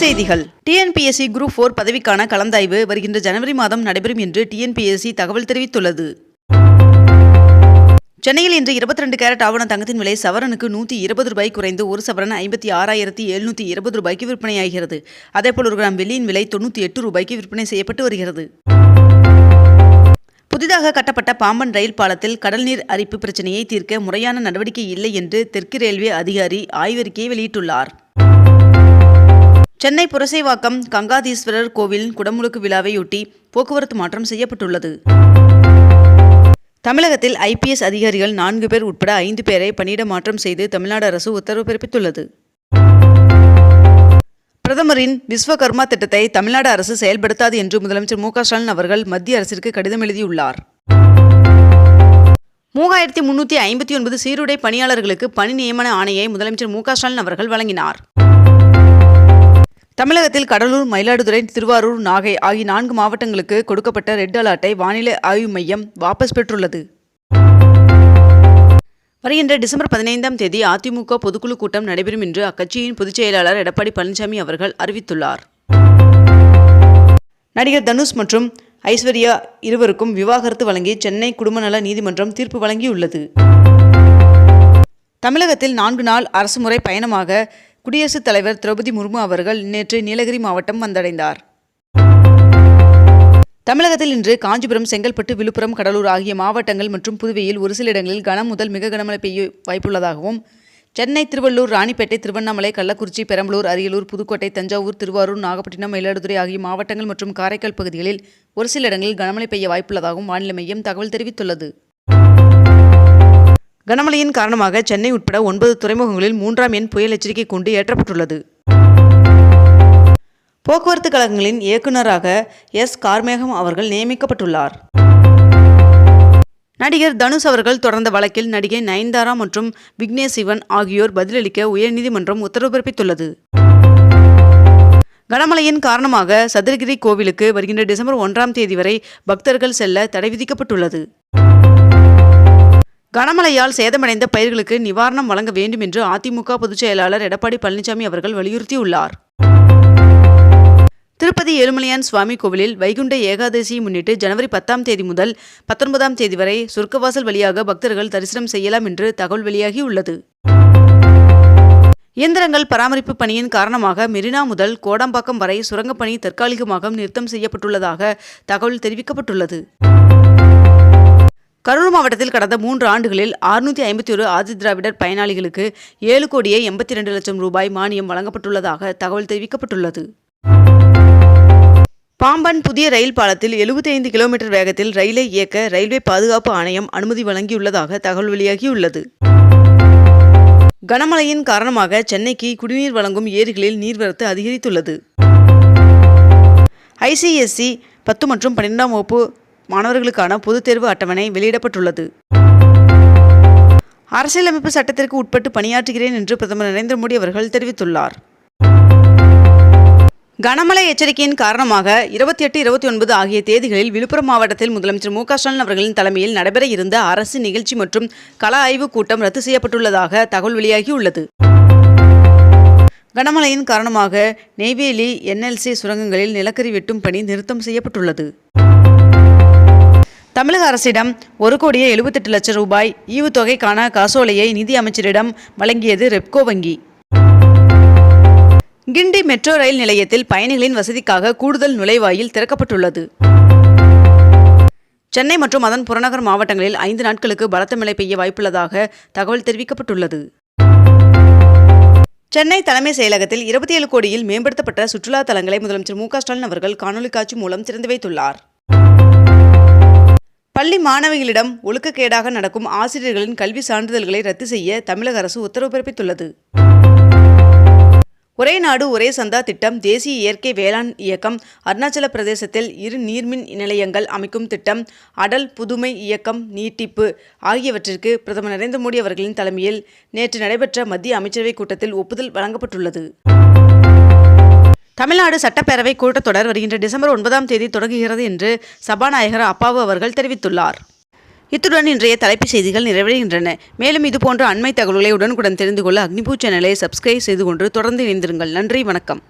செய்திகள். TNPSC group four பதவிக்கான கலந்தாய்வு வருகின்ற ஜனவரி மாதம் நடைபெறும் என்று டிஎன்பிஎஸ்சி தகவல் தெரிவித்துள்ளது. சென்னையில் இன்று 22 கேரட் ஆவண தங்கத்தின் விலை சவரனுக்கு நூற்றி இருபது ரூபாய் குறைந்து ஒரு சவரன் ஐம்பத்தி ஆறாயிரத்தி எழுநூற்றி இருபது ரூபாய்க்கு விற்பனையாகிறது. அதேபோல் ஒரு கிராம் வெள்ளியின் விலை தொண்ணூற்றி எட்டு ரூபாய்க்கு விற்பனை செய்யப்பட்டு வருகிறது. புதிதாக கட்டப்பட்ட பாம்பன் ரயில் பாலத்தில் கடல் நீர் அரிப்பு பிரச்சினையை தீர்க்க முறையான நடவடிக்கை இல்லை என்று தெற்கு ரயில்வே அதிகாரி ஆய்வறிக்கையை வெளியிட்டுள்ளார். சென்னை புரசைவாக்கம் கங்காதீஸ்வரர் கோவில் குடமுழுக்கு விழாவையொட்டி போக்குவரத்து மாற்றம் செய்யப்பட்டுள்ளது. தமிழகத்தில் ஐபிஎஸ் அதிகாரிகள் நான்கு பேர் உட்பட ஐந்து பேரை பணியிட மாற்றம் செய்து தமிழ்நாடு அரசு உத்தரவு பிறப்பித்துள்ளது. பிரதமரின் விஸ்வகர்மா திட்டத்தை தமிழ்நாடு அரசு செயல்படுத்தாது என்று முதலமைச்சர் மு ஸ்டாலின் அவர்கள் மத்திய அரசிற்கு கடிதம் எழுதியுள்ளார். மூவாயிரத்தி முன்னூற்றி ஐம்பத்தி ஒன்பது சீருடை பணியாளர்களுக்கு பணி நியமன ஆணையை முதலமைச்சர் மு ஸ்டாலின் அவர்கள் வழங்கினார். தமிழகத்தில் கடலூர் மயிலாடுதுறை திருவாரூர் நாகை ஆகிய நான்கு மாவட்டங்களுக்கு கொடுக்கப்பட்ட ரெட் அலர்ட்டை வானிலை ஆய்வு மையம் வாபஸ் பெற்றுள்ளது. வருகின்ற டிசம்பர் பதினைந்தாம் தேதி அதிமுக பொதுக்குழு கூட்டம் நடைபெறும் என்று அக்கட்சியின் பொதுச் செயலாளர் எடப்பாடி பழனிசாமி அவர்கள் அறிவித்துள்ளார். நடிகர் தனுஷ் மற்றும் ஐஸ்வர்யா இருவருக்கும் விவாகரத்து வழங்கி சென்னை குடும்ப நல நீதிமன்றம் தீர்ப்பு வழங்கியுள்ளது. தமிழகத்தில் நான்கு நாள் அரசுமுறை பயணமாக குடியரசுத் தலைவர் திரௌபதி முர்மு அவர்கள் நேற்று நீலகிரி மாவட்டம் வந்தடைந்தார். தமிழகத்தில் இன்று காஞ்சிபுரம் செங்கல்பட்டு விழுப்புரம் கடலூர் ஆகிய மாவட்டங்கள் மற்றும் புதுவையில் ஒரு சில இடங்களில் கனம் முதல் மிக கனமழை பெய்ய வாய்ப்புள்ளதாகவும் சென்னை திருவள்ளூர் ராணிப்பேட்டை திருவண்ணாமலை கள்ளக்குறிச்சி பெரம்பலூர் அரியலூர் புதுக்கோட்டை தஞ்சாவூர் திருவாரூர் நாகப்பட்டினம் மயிலாடுதுறை ஆகிய மாவட்டங்கள் மற்றும் காரைக்கால் பகுதிகளில் ஒரு சில இடங்களில் கனமழை பெய்ய வாய்ப்புள்ளதாகவும் வானிலை மையம் தகவல் தெரிவித்துள்ளது. கனமழையின் காரணமாக சென்னை உட்பட ஒன்பது துறைமுகங்களில் மூன்றாம் எண் புயல் எச்சரிக்கை கொண்டு ஏற்றப்பட்டுள்ளது. போக்குவரத்து கழகங்களின் இயக்குநராக எஸ். கார்மேகம் அவர்கள் நியமிக்கப்பட்டுள்ளார். நடிகர் தனுஷ் அவர்கள் தொடர்ந்த வழக்கில் நடிகை நயன்தாரா மற்றும் விக்னேஷ் சிவன் ஆகியோர் பதிலளிக்க உயர்நீதிமன்றம் உத்தரவு பிறப்பித்துள்ளது. கனமழையின் காரணமாக சதுரகிரி கோவிலுக்கு வருகின்ற டிசம்பர் ஒன்றாம் தேதி வரை பக்தர்கள் செல்ல தடை விதிக்கப்பட்டுள்ளது. கனமழையால் சேதமடைந்த பயிர்களுக்கு நிவாரணம் வழங்க வேண்டும் என்று அதிமுக பொதுச் செயலாளர் எடப்பாடி பழனிசாமி அவர்கள் வலியுறுத்தியுள்ளார். திருப்பதி ஏழுமலையான் சுவாமி கோவிலில் வைகுண்ட ஏகாதசியை முன்னிட்டு ஜனவரி பத்தாம் தேதி முதல் பத்தொன்பதாம் தேதி வரை சொர்க்கவாசல் வழியாக பக்தர்கள் தரிசனம் செய்யலாம் என்று தகவல் வெளியாகியுள்ளது இயந்திரங்கள் பராமரிப்பு பணியின் காரணமாக மெரினா முதல் கோடம்பாக்கம் வரை சுரங்கப்பணி தற்காலிகமாக நிறுத்தம் செய்யப்பட்டுள்ளதாக தகவல் தெரிவிக்கப்பட்டுள்ளது. கரூர் மாவட்டத்தில் கடந்த மூன்று ஆண்டுகளில் அறுநூற்றி ஐம்பத்தி ஒரு ஆதி திராவிடர் பயனாளிகளுக்கு ஏழு கோடியே எண்பத்தி ரெண்டு லட்சம் ரூபாய் மானியம் வழங்கப்பட்டுள்ளதாக தகவல் தெரிவிக்கப்பட்டுள்ளது. பாம்பன் புதிய ரயில் பாலத்தில் 75 கிலோமீட்டர் வேகத்தில் ரயிலை இயக்க ரயில்வே பாதுகாப்பு ஆணையம் அனுமதி வழங்கியுள்ளதாக தகவல் வெளியாகியுள்ளது. கனமழையின் காரணமாக சென்னைக்கு குடிநீர் வழங்கும் ஏரிகளில் நீர்வரத்து அதிகரித்துள்ளது. ஐசிஎஸ்சி பத்து மற்றும் பன்னிரெண்டாம் வகுப்பு மாணவர்களுக்கான பொதுத் தேர்வு அட்டவணை வெளியிடப்பட்டுள்ளது. அரசியலமைப்பு சட்டத்திற்கு உட்பட்டு பணியாற்றுகிறேன் என்று பிரதமர் நரேந்திர மோடி அவர்கள் தெரிவித்துள்ளார். கனமழை எச்சரிக்கையின் காரணமாக இருபத்தி எட்டு இருபத்தி ஒன்பது ஆகிய தேதிகளில் விழுப்புரம் மாவட்டத்தில் முதலமைச்சர் மு ஸ்டாலின் அவர்களின் தலைமையில் நடைபெற இருந்த அரசு நிகழ்ச்சி மற்றும் கள ஆய்வுக் கூட்டம் ரத்து செய்யப்பட்டுள்ளதாக தகவல் வெளியாகியுள்ளது. கனமழையின் காரணமாக நெய்வேலி என்எல்சி சுரங்கங்களில் நிலக்கரி வெட்டும் பணி நிறுத்தம் செய்யப்பட்டுள்ளது. தமிழக அரசிடம் ஒரு கோடியே எழுபத்தெட்டு லட்சம் ரூபாய் ஈவுத்தொகைக்கான காசோலையை நிதி அமைச்சரிடம் வழங்கியது ரெப்கோ வங்கி. கிண்டி மெட்ரோ ரயில் நிலையத்தில் பயணிகளின் வசதிக்காக கூடுதல் நுழைவாயில் திறக்கப்பட்டுள்ளது. சென்னை மற்றும் அதன் புறநகர் மாவட்டங்களில் ஐந்து நாட்களுக்கு பலத்த மழை பெய்ய வாய்ப்புள்ளதாக தகவல் தெரிவிக்கப்பட்டுள்ளது. சென்னை தலைமை செயலகத்தில் இருபத்தி ஏழு கோடியில் மேம்படுத்தப்பட்ட சுற்றுலா தலங்களை முதலமைச்சர் மு க ஸ்டாலின் அவர்கள் காணொலி காட்சி மூலம் திறந்து வைத்துள்ளார். பள்ளி மாணவிகளிடம் ஒழுக்கக்கேடாக நடக்கும் ஆசிரியர்களின் கல்வி சான்றிதழ்களை ரத்து செய்ய தமிழக அரசு உத்தரவு பிறப்பித்துள்ளது. ஒரே நாடு ஒரே சந்தா திட்டம் தேசிய இயற்கை வேளாண் இயக்கம் அருணாச்சல பிரதேசத்தில் இரு நீர்மின் நிலையங்கள் அமைக்கும் திட்டம் அடல் புதுமை இயக்கம் நீட்டிப்பு ஆகியவற்றிற்கு பிரதமர் நரேந்திர மோடி அவர்களின் தலைமையில் நேற்று நடைபெற்ற மத்திய அமைச்சரவைக் கூட்டத்தில் ஒப்புதல் வழங்கப்பட்டுள்ளது. தமிழ்நாடு சட்டப்பேரவை கூட்டத்தொடர் வருகின்ற டிசம்பர் ஒன்பதாம் தேதி தொடங்குகிறது என்று சபாநாயகர் அப்பாவு அவர்கள் தெரிவித்துள்ளார். இத்துடன் இன்றைய தலைப்புச் செய்திகள் நிறைவடைகின்றன. மேலும் இதுபோன்ற அண்மை தகவல்களை உடனுக்குடன் தெரிந்து கொள்ள அக்னிபூ சேனலை சப்ஸ்கிரைப் செய்து கொண்டு தொடர்ந்து இணைந்திருங்கள். நன்றி வணக்கம்.